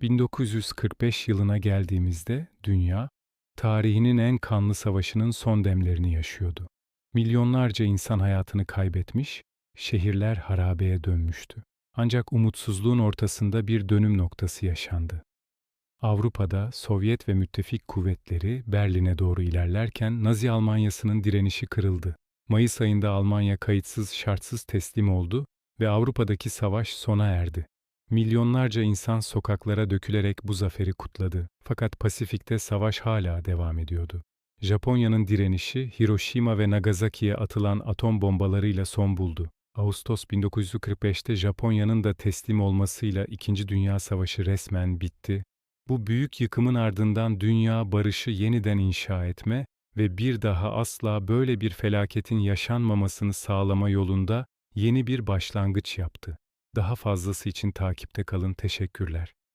1945 yılına geldiğimizde dünya, tarihinin en kanlı savaşının son demlerini yaşıyordu. Milyonlarca insan hayatını kaybetmiş, şehirler harabeye dönmüştü. Ancak umutsuzluğun ortasında bir dönüm noktası yaşandı. Avrupa'da Sovyet ve müttefik kuvvetleri Berlin'e doğru ilerlerken Nazi Almanyası'nın direnişi kırıldı. Mayıs ayında Almanya kayıtsız şartsız teslim oldu ve Avrupa'daki savaş sona erdi. Milyonlarca insan sokaklara dökülerek bu zaferi kutladı. Fakat Pasifik'te savaş hala devam ediyordu. Japonya'nın direnişi Hiroşima ve Nagasaki'ye atılan atom bombalarıyla son buldu. Ağustos 1945'te Japonya'nın da teslim olmasıyla İkinci Dünya Savaşı resmen bitti. Bu büyük yıkımın ardından dünya barışı yeniden inşa etme ve bir daha asla böyle bir felaketin yaşanmamasını sağlama yolunda yeni bir başlangıç yaptı. Daha fazlası için takipte kalın. Teşekkürler.